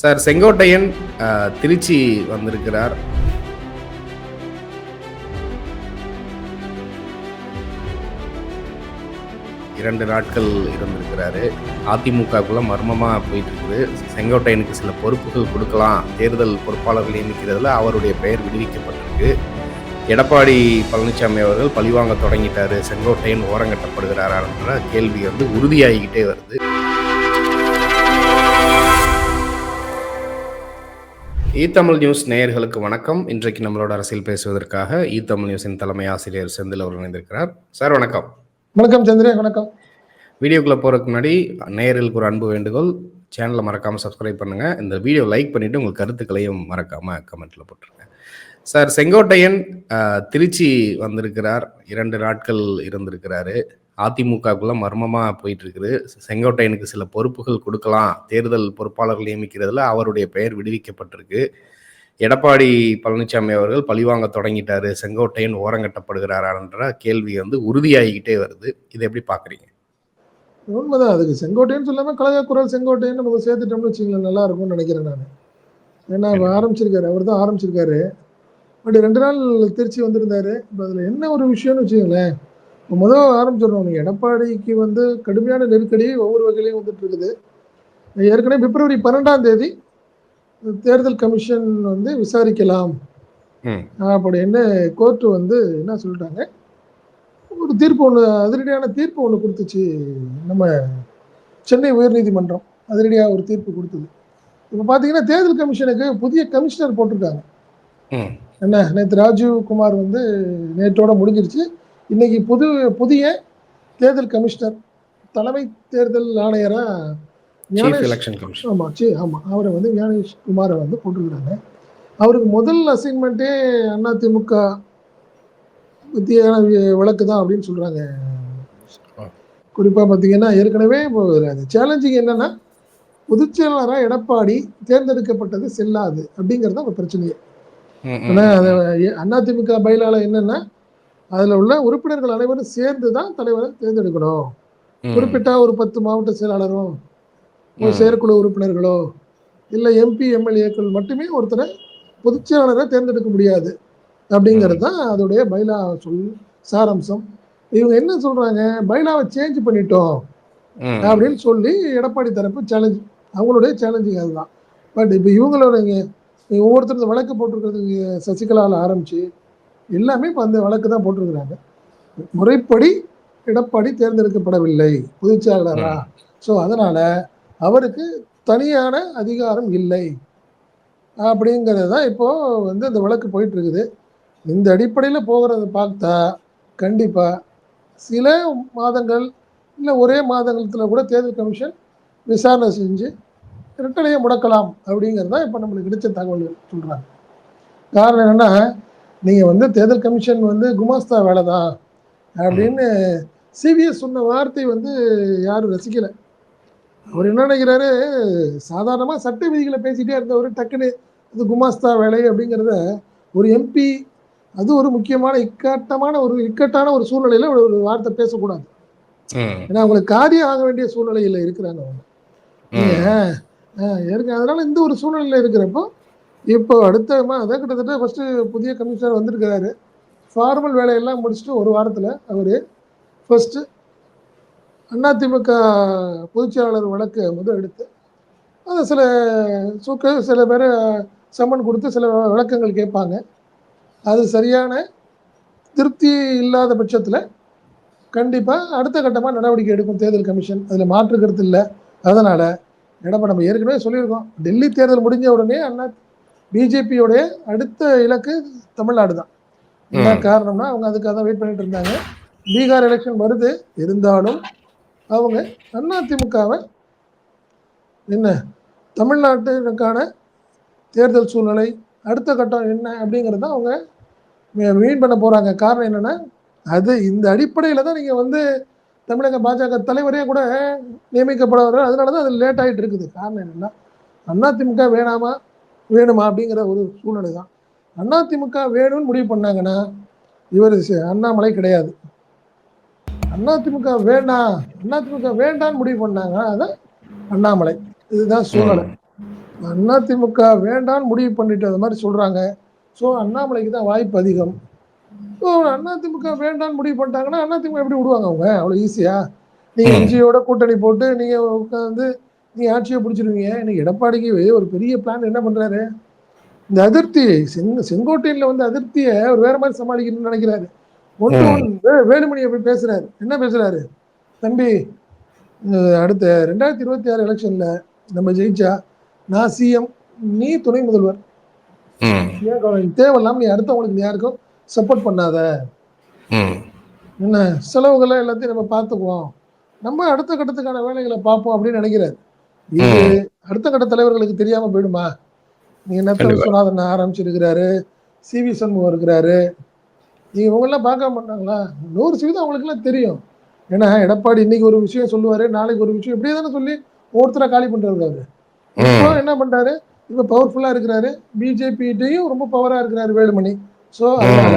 Sir Sengottaiyan Trichy வந்திருக்கிறார். இரண்டு நாட்கள் இருந்திருக்கிறாரு. அதிமுகக்குள்ள மர்மமா போயிட்டு இருக்குது செங்கோட்டையனுக்கு சில பொறுப்புகள் கொடுக்கலாம். தேர்தல் பொறுப்பாளர்கள் நியமிக்கிறதுல அவருடைய பெயர் விடுவிக்கப்பட்டிருக்கு. எடப்பாடி பழனிசாமி அவர்கள் பழிவாங்க தொடங்கிட்டாரு. செங்கோட்டையன் ஓரங்கட்டப்படுகிறாரான்ற கேள்வி வந்து உறுதியாகிக்கிட்டே வருது. இ தமிழ் நியூஸ் நேயர்களுக்கு வணக்கம். இன்றைக்கு நம்மளோட அரசியல் பேசுவதற்காக இ தமிழ் நியூஸின் தலைமை ஆசிரியர் செந்தில் அவர்கள் இணைந்திருக்கிறார். சார் வணக்கம். வணக்கம் சந்திரன் வணக்கம். வீடியோக்குள்ள போறதுக்கு முன்னாடி நேயர்களுக்கு ஒரு அன்பு வேண்டுகோள். சேனலை மறக்காம சப்ஸ்கிரைப் பண்ணுங்க. இந்த வீடியோ லைக் பண்ணிட்டு உங்கள் கருத்துக்களையும் மறக்காம கமெண்ட்ல போட்டுருங்க. சார் செங்கோட்டையன் திருச்சி வந்திருக்கிறார். இரண்டு நாட்கள் இருந்திருக்கிறாரு. அதிமுகக்குள்ள மர்மமா போயிட்டு இருக்குது செங்கோட்டையனுக்கு சில பொறுப்புகள் கொடுக்கலாம். தேர்தல் பொறுப்பாளர்கள் நியமிக்கிறதுல அவருடைய பெயர் விடுவிக்கப்பட்டிருக்கு. எடப்பாடி பழனிசாமி அவர்கள் பழிவாங்க தொடங்கிட்டாரு. செங்கோட்டையன் ஓரங்கட்டப்படுகிறாரான்ற கேள்வி வந்து உறுதியாகிக்கிட்டே வருது. இதை எப்படி பாக்குறீங்க? உண்மைதான். அதுக்கு செங்கோட்டைன்னு சொல்லாம கழக குரல் செங்கோட்டைன்னு நம்ம சேர்த்துட்டோம்னு வச்சுங்களேன் நல்லா இருக்கும்னு நினைக்கிறேன் நான். ஏன்னா அவர் ஆரம்பிச்சிருக்காரு. அவர் தான் ஆரம்பிச்சிருக்காரு. பட் ரெண்டு நாள் திருச்சி வந்திருந்தாரு. இப்போ அதில் என்ன ஒரு விஷயம்னு வச்சுங்களேன் முதல் ஆரம்பிச்சிடணும் நீங்கள் எடப்பாடிக்கு வந்து கடுமையான நெருக்கடி ஒவ்வொரு வகையிலையும் வந்துட்டு இருக்குது ஏற்கனவே பிப்ரவரி பன்னெண்டாம் தேதி தேர்தல் கமிஷன் வந்து விசாரிக்கலாம். அப்படின்னு கோர்ட்டு வந்து என்ன சொல்லிட்டாங்க? ஒரு தீர்ப்பு ஒன்று அதிரடியான தீர்ப்பு ஒன்று கொடுத்துச்சு. நம்ம சென்னை உயர்நீதிமன்றம் அதிரடியாக ஒரு தீர்ப்பு கொடுத்தது. இப்போ பார்த்தீங்கன்னா தேர்தல் கமிஷனுக்கு புதிய கமிஷனர் போட்டிருக்காங்க. என்ன நேற்று ராஜீவ் குமார் வந்து நேற்றோட முடிஞ்சிருச்சு. இன்னைக்கு புது புதிய தேர்தல் கமிஷனர் தலைமை தேர்தல் ஆணையராக கமிஷன் ஆமாம் சி ஆமாம் அவரை வந்து ஞானேஷ் குமாரை வந்து போட்டிருக்கிறாங்க. அவருக்கு முதல் அசைன்மெண்ட்டே அதிமுக பற்றியான வழக்கு தான் அப்படின்னு சொல்கிறாங்க குறிப்பாக பார்த்தீங்கன்னா ஏற்கனவே சேலஞ்சிங் என்னன்னா பொதுச் செயலாளராக எடப்பாடி தேர்ந்தெடுக்கப்பட்டது செல்லாது அப்படிங்கிறது தான் ஒரு பிரச்சனையே. அது அதிமுக பயிலால என்னன்னா அதில் உள்ள உறுப்பினர்கள் அனைவரும் சேர்ந்து தான் தலைவரை தேர்ந்தெடுக்கணும். குறிப்பிட்ட ஒரு பத்து மாவட்ட செயலாளரும் ஒரு செயற்குழு உறுப்பினர்களோ இல்லை எம்பி எம்எல்ஏக்கள் மட்டுமே ஒருத்தரை பொதுச் செயலாளரை தேர்ந்தெடுக்க முடியாது. அப்படிங்கிறது தான் அதோடைய பைலா சொல் சாராம்சம். இவங்க என்ன சொல்றாங்க? பைலாவை சேஞ்ச் பண்ணிட்டோம். அப்படின்னு சொல்லி எடப்பாடி தரப்பு சேலஞ்ச் அவங்களுடைய சேலஞ்சிங் அதுதான். பட் இப்போ இவங்களோட இங்க ஒவ்வொருத்தர் இந்த வழக்கு போட்டிருக்கிறது சசிகலாவில் ஆரம்பிச்சு எல்லாமே இப்போ அந்த வழக்கு தான் போட்டிருக்கிறாங்க. முறைப்படி எடப்பாடி தேர்ந்தெடுக்கப்படவில்லை. பொதுச் செயலாளரா? ஸோ அதனால அவருக்கு தனியான அதிகாரம் இல்லை. அப்படிங்கிறது தான் இப்போ வந்து அந்த வழக்கு போயிட்டு இருக்குது இந்த அடிப்படையில் போகிறத பார்த்தா கண்டிப்பாக சில மாதங்கள் இல்லை ஒரே மாதங்களத்தில் கூட தேர்தல் கமிஷன் விசாரணை செஞ்சு இரட்டலையை முடக்கலாம் அப்படிங்கிறது தான் இப்போ நம்மளுக்கு கிடைச்ச தகவல் சொல்கிறாங்க காரணம் என்னென்னா நீங்கள் வந்து தேர்தல் கமிஷன் வந்து குமாஸ்தா வேலை தான் அப்படின்னு சிபிஎஸ் சொன்ன வார்த்தை வந்து யாரும் ரசிக்கலை. அவர் என்ன நினைக்கிறாரு? சாதாரணமாக சட்ட விதிகளை பேசிட்டே இருந்தவர் டக்குன்னு இது குமாஸ்தா வேலை அப்படிங்கிறத ஒரு எம்பி அது ஒரு முக்கியமான இக்கட்டான ஒரு இக்கட்டான ஒரு சூழ்நிலையில ஒரு ஒரு வார்த்தை பேசக்கூடாது. ஏன்னா அவங்களுக்கு காரியம் ஆக வேண்டிய சூழ்நிலையில இருக்கிறாங்க அவங்க. ஏற்க அதனால இந்த ஒரு சூழ்நிலையில இருக்கிறப்போ இப்போ அடுத்த அதான் கிட்டத்தட்ட ஃபர்ஸ்ட் புதிய கமிஷனர் வந்திருக்கிறாரு ஃபார்மல் வேலையெல்லாம் முடிச்சுட்டு ஒரு வாரத்தில் அவர் ஃபர்ஸ்ட் அதிமுக பொதுச்செயலாளர் வழக்கு முதல் எடுத்து அதை சில சூக்க சில பேர் சம்மன் கொடுத்து சில விளக்கங்கள் கேட்பாங்க. அது சரியான திருப்தி இல்லாத பட்சத்தில் கண்டிப்பாக அடுத்த கட்டமாக நடவடிக்கை எடுக்கும் தேர்தல் கமிஷன். அதில் மாற்று கருத்து இல்லை. அதனால் எடப்பாடி நம்ம ஏற்கனவே சொல்லியிருக்கோம். டெல்லி தேர்தல் முடிஞ்ச உடனே அண்ணா பிஜேபியோடைய அடுத்த இலக்கு தமிழ்நாடு தான். என்ன. காரணம்னா அவங்க அதுக்காக தான் வெயிட் பண்ணிட்டு இருந்தாங்க. பீகார் எலெக்ஷன் வருது. இருந்தாலும் அவங்க அதிமுகவை என்ன தமிழ்நாட்டுக்கான தேர்தல் சூழ்நிலை அடுத்த கட்டம் என்ன அப்படிங்கிறத அவங்க மீன் பண்ண போகிறாங்க காரணம் என்னென்னா அது இந்த அடிப்படையில் தான் நீங்கள் வந்து தமிழக பாஜக தலைவரே கூட நியமிக்கப்படுவார் அதனால தான் அது லேட் ஆகிட்டு இருக்குது. காரணம் என்னென்னா அதிமுக வேணாமா? வேணுமா அப்படிங்கிற ஒரு சூழ்நிலை தான் அதிமுக வேணும்னு முடிவு பண்ணாங்கன்னா இவர் அண்ணாமலை கிடையாது. அதிமுக வேண்டாம் அதிமுக வேண்டாம்னு முடிவு பண்ணாங்க அதான் அண்ணாமலை. இதுதான் சூழ்நிலை. அதிமுக வேண்டான்னு முடிவு பண்ணிட்டு அது மாதிரி சொல்றாங்க. ஸோ அண்ணாமலைக்கு தான் வாய்ப்பு அதிகம். ஸோ அதிமுக வேண்டான்னு முடிவு பண்ணிட்டாங்கன்னா அதிமுக எப்படி விடுவாங்க அவங்க? அவ்வளோ ஈஸியா நீங்க ம். விஜயோட கூட்டணி போட்டு நீங்க உட்காந்து நீங்க ஆட்சியை பிடிச்சிருவீங்க. இன்னைக்கு எடப்பாடிக்கு ஒரு பெரிய பிளான் என்ன பண்றாரு? இந்த அதிருப்தி செங்க செங்கோட்டையில வந்து அதிருப்தியை அவர் வேற மாதிரி சமாளிக்கணும்னு நினைக்கிறாரு. ஒன்று வேலுமணியை போய் பேசுறாரு. என்ன பேசுறாரு? தம்பி அடுத்த ரெண்டாயிரத்தி இருபத்தி ஆறு எலெக்ஷன்ல நம்ம ஜெயிச்சா நான் சிஎம் நீ துணை முதல்வர்? தேவையில்லாம நீ அடுத்தவங்களுக்கு நீ யாருக்கும் சப்போர்ட் பண்ணாத. என்ன? செலவுகளை எல்லாத்தையும் நம்ம பார்த்துக்குவோம். நம்ம அடுத்த கட்டத்துக்கான வேலைகளை பார்ப்போம் அப்படின்னு நினைக்கிறாரு. இது. அடுத்த கட்ட தலைவர்களுக்கு தெரியாம போயிடுமா? நீங்க நத்த கண்டிப்பா. விஸ்வநாதன் ஆரம்பிச்சிருக்கிறாரு? சி வி சண்முகம் இருக்கிறாரு. நீங்க இவங்கெல்லாம் பார்க்க மாட்டாங்களா நூறு சதவீதம் அவங்களுக்குலாம் தெரியும். ஏன்னா எடப்பாடி இன்னைக்கு ஒரு விஷயம் சொல்லுவாரு நாளைக்கு ஒரு விஷயம். இப்படியே தானே சொல்லி ஒவ்வொருத்தரா காலி பண்றாரு அவரு. இப்போ. என்ன பண்றாரு? இப்ப பவர்ஃபுல்லா இருக்கிறாரு. பிஜேபிட்டையும் ரொம்ப பவரா இருக்கிறாரு வேலுமணி. ஸோ அதனால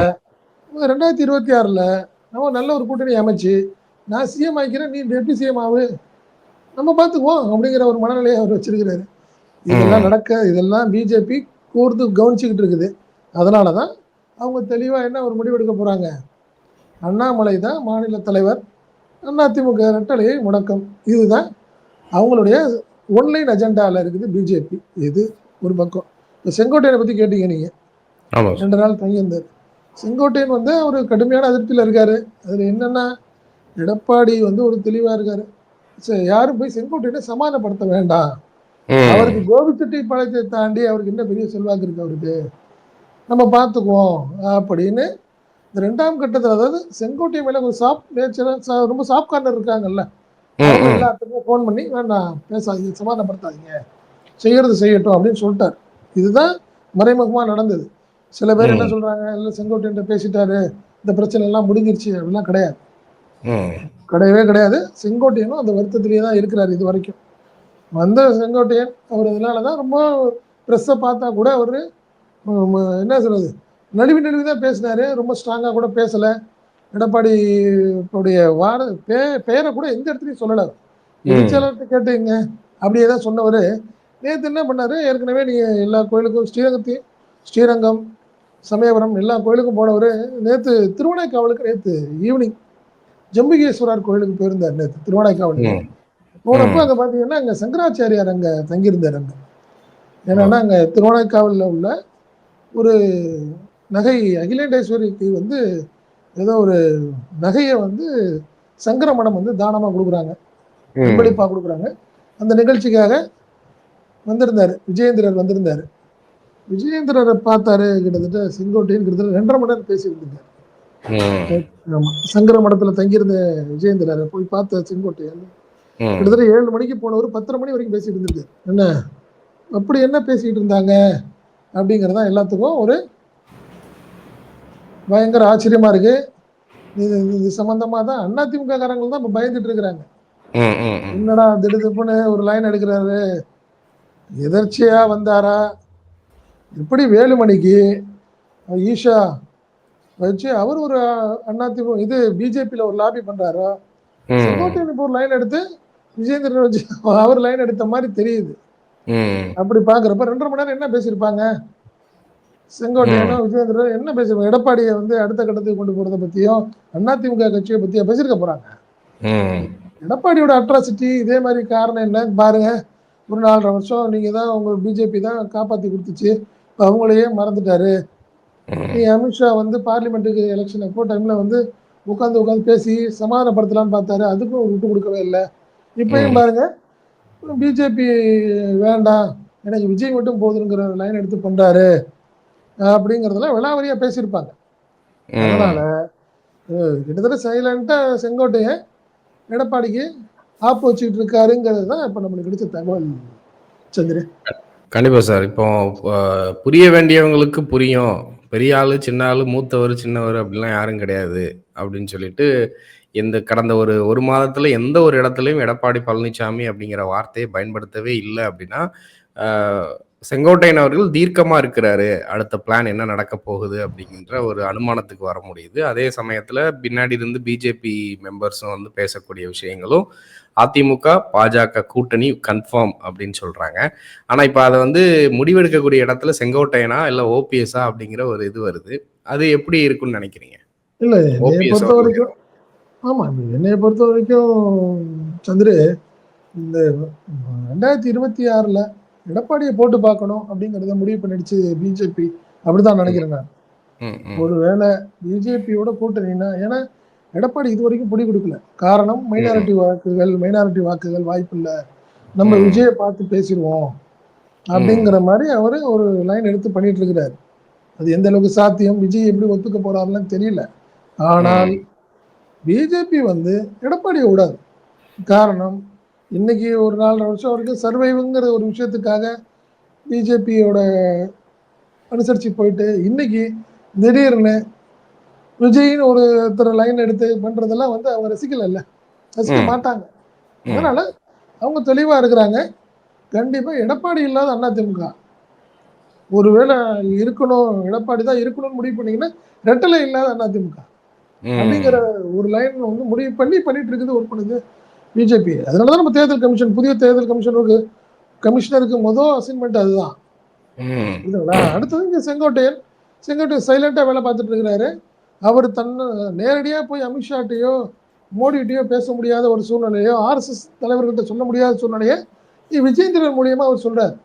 ரெண்டாயிரத்தி இருபத்தி ஆறுல நம்ம நல்ல ஒரு கூட்டணி அமைச்சு நான் சிஎம் ஆகிக்கிறேன் நீ டெப்டி சிஎம் ஆகு நம்ம பார்த்துக்குவோம் அப்படிங்கிற ஒரு மனநிலையை அவர் வச்சிருக்கிறாரு. இதெல்லாம். நடக்க இதெல்லாம் பிஜேபி கூர்ந்து கவனிச்சுக்கிட்டு இருக்குது. அதனால தான் அவங்க தெளிவாக என்ன ஒரு முடிவெடுக்க போகிறாங்க அண்ணாமலை தான் மாநில தலைவர். அதிமுக ரெட்டலையை முடக்கம். இதுதான் அவங்களுடைய ஒன்லைன் அஜெண்டாவில் இருக்குது பிஜேபி இது ஒரு பக்கம். இப்போ செங்கோட்டையனை பற்றி கேட்டீங்க நீங்கள். ரெண்டு நாள் தங்கியிருந்தார். செங்கோட்டையன் வந்து ஒரு கடுமையான அதிருப்தியில் இருக்காரு. அதில் என்னன்னா எடப்பாடி வந்து ஒரு தெளிவாக இருக்காரு. யாரும் போய் செங்கோட்டையனை சமாதானப்படுத்த வேண்டாம். அவருக்கு கோபிச்செட்டிப்பாளையத்தை தாண்டி அவருக்கு என்ன பெரிய செல்வாக்கு இருக்கு அவருக்கு நம்ம பார்த்துக்குவோம் அப்படின்னு இந்த ரெண்டாம் கட்டத்தில் அதாவது செங்கோட்டை மேல ஒரு சாஃப்ட் நேச்சர் ரொம்ப சாஃப்ட் கார்னர் இருக்காங்கல்ல. எல்லாத்துக்கும் ஃபோன் பண்ணி வேண்டாம் பேசாதீங்க சமாதானப்படுத்தாதீங்க செய்யறது செய்யட்டும் அப்படின்னு சொல்லிட்டார் இதுதான் மறைமுகமா நடந்தது சில பேர் என்ன ம். சொல்றாங்க இல்லை செங்கோட்டையன் பேசிட்டாரு இந்த பிரச்சனை எல்லாம் முடிஞ்சிருச்சு அப்படிலாம் கிடையாது. கிடையவே கிடையாது. செங்கோட்டையனும் அந்த வருத்தத்திலேயே தான் இருக்கிறார் இது வரைக்கும். வந்த செங்கோட்டையன் அவர் இதனால தான் ரொம்ப ப்ரெஸ்ஸை பார்த்தா கூட அவர் என்ன சொல்றது? நழுவி நழுவி தான் பேசினாரு. ரொம்ப ஸ்ட்ராங்காக கூட பேசலை. எடப்பாடி உடைய வார பே பெயரை கூட எந்த இடத்துலையும் சொல்லலை எழுச்சியாளர்கிட்ட கேட்டீங்க அப்படியே தான் சொன்னவர். நேற்று என்ன பண்ணாரு? ஏற்கனவே நீங்கள் எல்லா கோயிலுக்கும் ஸ்ரீரங்கத்தையும் ஸ்ரீரங்கம் சமயபுரம் எல்லா கோயிலுக்கும் போனவர். நேற்று திருவண்ணாய்க்காவலுக்கு நேற்று ஈவினிங் ஜம்புகேஸ்வரர் கோயிலுக்கு போயிருந்தார் நேற்று திருவண்ணாய்க்காவலுக்கு ம். போனப்போ. அங்கே பார்த்தீங்கன்னா அங்கே சங்கராச்சாரியார் அங்கே தங்கியிருந்தார் அங்கே என்னன்னா அங்கே திருவண்ணாய்க்காவலில் உள்ள ஒரு நகை அகிலேண்டேஸ்வரிக்கு வந்து ஏதோ ஒரு நகையை வந்து சங்கர மடம் வந்து தானமாக கொடுக்குறாங்க. பங்களிப்பாக கொடுக்குறாங்க அந்த நிகழ்ச்சிக்காக வந்திருந்தார் விஜயேந்திரர் வந்திருந்தார் விஜயேந்திரரை பார்த்தாரு கிட்டத்தட்ட செங்கோட்டையன் கிட்டத்தட்ட ரெண்டரை மணி நேரம் பேசிட்டு இருந்தார் ம். ஆமா. சங்கர மடத்துல தங்கியிருந்த விஜயேந்திரரை போய் பார்த்த செங்கோட்டையன். கிட்டத்தட்ட ஏழு மணிக்கு போனவர் பத்தரை மணி வரைக்கும் பேசிட்டு இருந்திருக்காரு. என்ன? அப்படி என்ன பேசிட்டு இருந்தாங்க? அப்படிங்கிறதா எல்லாத்துக்கும் ஒரு பயங்கர ஆச்சரியமா இருக்கு. இது இது சம்பந்தமா தான் அதிமுக காரங்க தான் இப்ப பயந்துட்டு இருக்கிறாங்க. என்னடா திடுதிப்புன்னு ஒரு லைன் எடுக்கிறாரு. எதர்ச்சியா வந்தாரா? எப்படி வேலுமணிக்கு? ஈஷா வச்சு அவர் ஒரு அதிமுக இது பிஜேபியில் ஒரு லாபி பண்றாரோ. செங்கோட்டையன் இப்போ ஒரு லைன் எடுத்து விஜயேந்திரன் வச்சு அவர் லைன் எடுத்த மாதிரி தெரியுது. அப்படி பாக்குறப்ப ரெண்டரை மணி நேரம் என்ன பேசியிருப்பாங்க? செங்கோட்டையனும் விஜயேந்திரன் என்ன பேசிருப்பாங்க எடப்பாடியை வந்து அடுத்த கட்டத்துக்கு கொண்டு போறதை பத்தியும் அதிமுக கட்சியை பத்தியும் பேசியிருக்க போறாங்க. எடப்பாடியோட அட்ராசிட்டி இதே மாதிரி காரணம் என்ன? பாருங்க ஒரு நாலரை வருஷம் நீங்க தான் உங்க பிஜேபி தான் காப்பாத்தி கொடுத்துச்சு. இப்ப அவங்களையே மறந்துட்டாரு. அமித்ஷா வந்து பார்லிமெண்ட்டுக்கு எலெக்ஷன் அப்போ டைம்ல வந்து உட்காந்து உட்காந்து பேசி சமாதானப்படுத்தலாம்னு பார்த்தாரு. அதுக்கும் விட்டு கொடுக்கவே இல்லை. இப்பயும். பாருங்க பிஜேபி வேண்டாம் எனக்கு விஜய் மட்டும் போதுங்கிற லைன் எடுத்து பண்றாரு அப்படிங்கிறதெல்லாம் விளாவரியா பேசியிருப்பாங்க. அதனால கிட்டத்தட்ட சைலண்டா செங்கோட்டையன் எடப்பாடிக்கு ஆப்பு வச்சுக்கிட்டு இருக்காருங்கிறது தான் இப்போ நம்மளுக்கு கிடைச்ச தகவல் சந்திரன். கண்டிப்பா சார். இப்போ புரிய வேண்டியவங்களுக்கு புரியும். பெரிய ஆளு சின்ன ஆளு மூத்தவர் சின்னவர் அப்படிலாம் யாரும் கிடையாது அப்படின்னு சொல்லிட்டு இந்த கடந்த ஒரு ஒரு மாதத்துல எந்த ஒரு இடத்துலையும் எடப்பாடி பழனிசாமி அப்படிங்கிற வார்த்தையை பயன்படுத்தவே இல்லை அப்படின்னா செங்கோட்டையன் அவர்கள் தீர்க்கமா இருக்கிறாரு. அடுத்த பிளான் என்ன நடக்க போகுது அப்படிங்கிற ஒரு அனுமானத்துக்கு வர முடியுது. அதே சமயத்துல பின்னாடி இருந்து பிஜேபி மெம்பர்ஸும் வந்து பேசக்கூடிய விஷயங்களும் அதிமுக பாஜக கூட்டணி கன்ஃபார்ம் அப்படின்னு சொல்றாங்க. ஆனா இப்ப அதை வந்து முடிவெடுக்கக்கூடிய இடத்துல செங்கோட்டையனா இல்ல ஓபிஎஸ்ஆ அப்படிங்கிற ஒரு இது வருது. அது எப்படி இருக்கும்னு நினைக்கிறீங்க? இல்ல பொறுத்த வரைக்கும் ஆமா என்னைய பொறுத்த வரைக்கும் சந்திரு இந்த ரெண்டாயிரத்தி இருபத்தி ஆறுல எடப்பாடியை போட்டு பார்க்கணும் அப்படிங்கறத முடிவு பண்ணிடுச்சு பிஜேபி. அப்படிதான் நினைக்கிறேன் நான் ஒருவேளை பிஜேபியோட கூட்டணினா ஏன்னா எடப்பாடி இது வரைக்கும் பிடி கொடுக்கல. காரணம் மைனாரிட்டி வாக்குகள் மைனாரிட்டி வாக்குகள் வாய்ப்பு இல்ல. நம்ம. விஜயை பார்த்து பேசிடுவோம். அப்படிங்கிற மாதிரி அவரு ஒரு லைன் எடுத்து பண்ணிட்டு இருக்கிறாரு. அது எந்த அளவுக்கு சாத்தியம்? விஜய் எப்படி ஒத்துக்க போறாருன்னு தெரியல. ஆனால் பிஜேபி வந்து எடப்பாடியை விடாது. காரணம் இன்னைக்கு ஒரு நாலரை வருஷம் வரைக்கும் சர்வைவுங்கிற ஒரு விஷயத்துக்காக பிஜேபியோட அனுசரிச்சு போயிட்டு இன்னைக்கு திடீர்னு விஜய்னு ஒரு லைன் எடுத்து பண்றதெல்லாம் வந்து அவங்க ரசிக்கல ரசிக்க. மாட்டாங்க. அதனால அவங்க தெளிவா இருக்கிறாங்க கண்டிப்பா எடப்பாடி இல்லாத அதிமுக ஒருவேளை இருக்கணும் எடப்பாடி தான் இருக்கணும்னு முடிவு பண்ணீங்கன்னா ரெட்டலை இல்லாத அதிமுக. அப்படிங்கிற ஒரு லைன் வந்து முடிவு பண்ணி பண்ணிட்டு இருக்குது ஒர்க் பண்ணுது பிஜேபி. அதனாலதான் நம்ம தேர்தல் கமிஷன் புதிய தேர்தல் கமிஷனருக்கு கமிஷனருக்கு முதல் அசைன்மெண்ட் அதுதான். இதுங்களா அடுத்தது இங்க செங்கோட்டையன். செங்கோட்டையன் சைலண்டா வேலை பார்த்துட்டு இருக்கிறாரு. அவர் தன்னை நேரடியா போய் அமித்ஷாட்டையோ மோடிகிட்டயோ பேச முடியாத ஒரு சூழ்நிலையோ ஆர்எஸ்எஸ் தலைவர்கிட்ட சொல்ல முடியாத சூழ்நிலையை விஜேந்திரன் மூலியமா அவர் சொல்றாரு.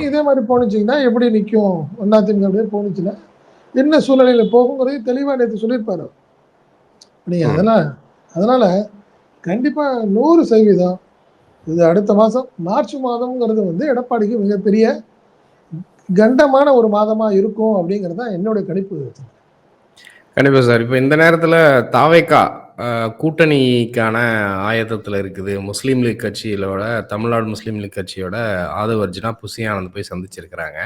இதே மாதிரி போனுச்சிங்கன்னா எப்படி நிற்கும் அதிமுக அப்படியே போனுச்சுன்னா என்ன சூழ்நிலையில போகுங்கிறதையும் தெளிவா நேற்று சொல்லியிருப்பாரு. நீங்க ம். அதெல்லாம் அதனால கண்டிப்பாக நூறு சதவீதம். இது அடுத்த மாதம் மார்ச் மாதம்ங்கிறது வந்து எடப்பாடிக்கு மிகப்பெரிய கண்டமான ஒரு மாதமாக இருக்கும் அப்படிங்கிறது தான் என்னுடைய கணிப்பு. கண்டிப்பாக சார். இப்போ இந்த நேரத்தில் தாவேக்கா கூட்டணிக்கான ஆயத்தத்தில் இருக்குது. முஸ்லீம் லீக் கட்சியிலோட தமிழ்நாடு முஸ்லீம் லீக் கட்சியோட ஆதவர்ஜினா அர்ஜுனா போய் சந்திச்சிருக்கிறாங்க.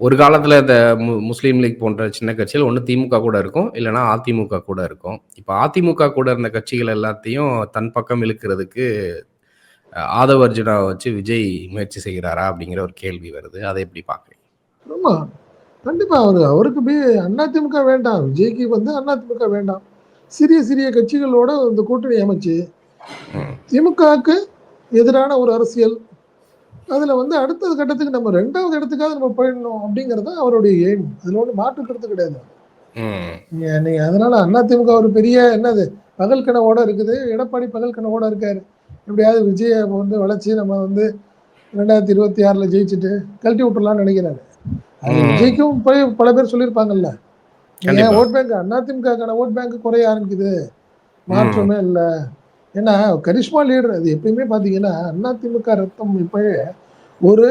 ஒரு காலத்துல இந்த மு- முஸ்லீம் லீக் போன்ற சின்ன கட்சிகள் ஒன்று திமுக கூட இருக்கும் இல்லைன்னா அதிமுக கூட இருக்கும். இப்போ அதிமுக கூட இருந்த கட்சிகள் எல்லாத்தையும் தன் பக்கம் இழுக்கிறதுக்கு ஆதவ அர்ஜுனாவை வச்சு விஜய் முயற்சி செய்கிறாரா அப்படிங்கிற ஒரு கேள்வி வருது. அதை எப்படி பார்க்குறீங்க? ஆமா. கண்டிப்பா அவரு அவருக்கு பி அதிமுக வேண்டாம். விஜய்க்கு வந்து அதிமுக வேண்டாம். சிறிய சிறிய கட்சிகளோட இந்த கூட்டணி அமைச்சு. திமுகவுக்கு எதிரான ஒரு அரசியல் அதுல வந்து அடுத்த கட்டத்துக்கு நம்ம ரெண்டாவது இடத்துக்காவது நம்ம போயிடணும் அப்படிங்கிறது அவருடைய எய்ம் அதுல ஒன்றும் மாற்று கருத்து கிடையாது. ம். நீங்க நீங்க அதனால அதிமுக ஒரு பெரிய என்னது பகல் கனவோட இருக்குது. எடப்பாடி பகல் கனவோட இருக்காரு. எப்படியாவது விஜயை வந்து வளைச்சு நம்ம வந்து ரெண்டாயிரத்தி இருபத்தி ஆறுல ஜெயிச்சுட்டு கழட்டி விட்டுறலாம்னு நினைக்கிறாரு. அது. விஜய்க்கும் போய் பல பேர் சொல்லியிருப்பாங்கல்ல. ஏன் ஓட் பேங்க் அதிமுகக்கான ஓட் பேங்க் குறைய ஆரம்பிக்குது. மாற்றமே இல்லை. ஏன்னா கரிஷ்மா லீடர் அது எப்பயுமே பாத்தீங்கன்னா அதிமுக ரத்தம் இப்பயே ஒரு.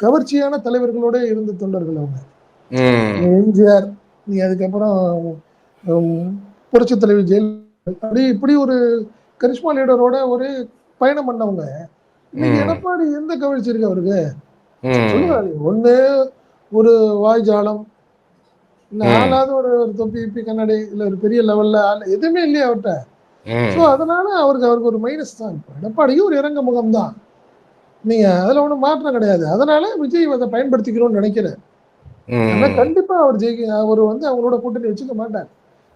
கவர்ச்சியான தலைவர்களோட இருந்த தொண்டர்கள் அவங்க எம்ஜிஆர் நீ அதுக்கப்புறம் உம், புரட்சித் தலைவி ஜெயலலிதா அப்படி இப்படி ஒரு கரிஷ்மா லீடரோட ஒரு பயணம் பண்ணவங்க இன்னைக்கு. எடப்பாடி எந்த கவர்ச்சி இருக்கு அவருக்கு ஒண்ணு ஒரு வாய்ஜாலம். ஆளாவது ஒரு தொப்பி இப்பி கண்ணாடி இல்ல ஒரு பெரிய லெவல்ல எதுவுமே இல்லையா அவர்கிட்ட ஸோ அதனால அவருக்கு அவருக்கு ஒரு மைனஸ் தான் இப்போ. எடப்பாடிக்கு ஒரு இறங்க முகம் தான். நீங்க அதுல ஒன்றும் மாற்றம் கிடையாது. அதனால விஜய் அதை பயன்படுத்திக்கணும்னு நினைக்கிறேன். ஆனா ம் கண்டிப்பா அவர் ஜெயிக்க அவர் வந்து அவங்களோட கூட்டணி வச்சுக்க மாட்டார்.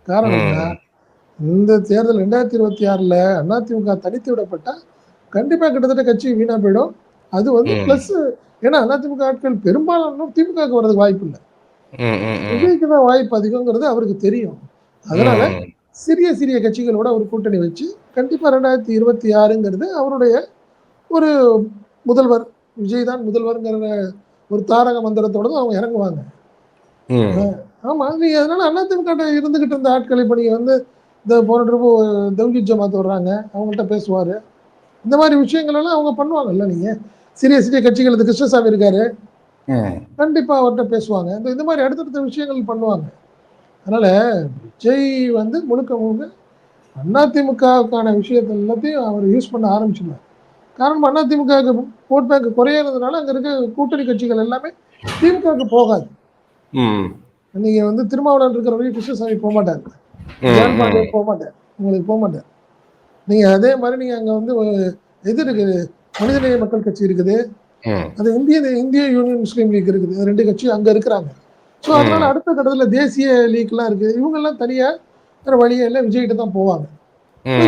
காரணம் இந்த தேர்தல் ரெண்டாயிரத்தி இருபத்தி ஆறுல அதிமுக தனித்து விடப்பட்டா கண்டிப்பா கிட்டத்தட்ட கட்சி வீணா போயிடும். அது வந்து. பிளஸ் ஏன்னா அதிமுக ஆட்கள் பெரும்பாலான திமுகவுக்கு வர்றதுக்கு வாய்ப்பு இல்லை. விஜய்க்கு தான் வாய்ப்பு அதிகங்கிறது அவருக்கு தெரியும். அதனால. சிறிய சிறிய கட்சிகளோட அவர் கூட்டணி வச்சு கண்டிப்பா ரெண்டாயிரத்தி இருபத்தி ஆறுங்கிறது அவருடைய ஒரு முதல்வர் விஜய் தான் முதல்வர்ங்கிற ஒரு தாரக மந்திரத்தோட அவங்க இறங்குவாங்க. ஆமா நீங்க அதனால அதிமுக இருந்துகிட்டு இருந்த ஆட்கள் இப்ப நீங்க வந்து இந்த போன ட்ரிப்பு தௌஹி ஜமாத் வர்றாங்க அவங்கள்ட்ட பேசுவாரு. இந்த மாதிரி விஷயங்கள் எல்லாம் அவங்க பண்ணுவாங்கல்ல நீங்க? சிறிய சிறிய கட்சிகள் கிருஷ்ணசாமி இருக்காரு. கண்டிப்பா அவர்கிட்ட பேசுவாங்க. இந்த இந்த மாதிரி அடுத்தடுத்த விஷயங்கள் பண்ணுவாங்க. அதனால விஜய் வந்து முழுக்க முழுக்க அதிமுகவுக்கான விஷயத்தை எல்லாத்தையும் அவர் யூஸ் பண்ண ஆரம்பிச்சிடுவார் காரணம் அதிமுக ஓட் பேங்க் குறையறதுனால அங்க இருக்க கூட்டணி கட்சிகள் எல்லாமே திமுகவுக்கு போகாது. நீங்க வந்து திருமாவளவன் இருக்கிற வரைக்கும் கிருஷ்ணசாமி போக மாட்டார். போக மாட்டார். உங்களுக்கு போக மாட்டார். நீங்க அதே மாதிரி நீங்க அங்க வந்து இது இருக்குது மனிதநேய மக்கள் கட்சி இருக்குது. அது இந்திய இந்திய யூனியன் முஸ்லீம் லீக் இருக்குது. ரெண்டு கட்சியும் அங்க இருக்கிறாங்க. ஸோ அதனால. அடுத்த கட்டத்துல தேசிய லீக்லாம் இருக்கு இவங்க எல்லாம் தனியா வேற வழியே இல்லை விஜய்கிட்ட தான் போவாங்க.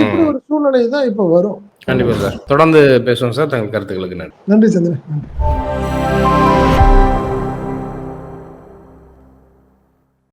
இப்படி ஒரு சூழ்நிலை தான் இப்போ வரும். கண்டிப்பா சார். தொடர்ந்து பேசுவோம் சார். தங்கள் கருத்துக்களுக்கு நன்றி. நன்றி சந்திரன்.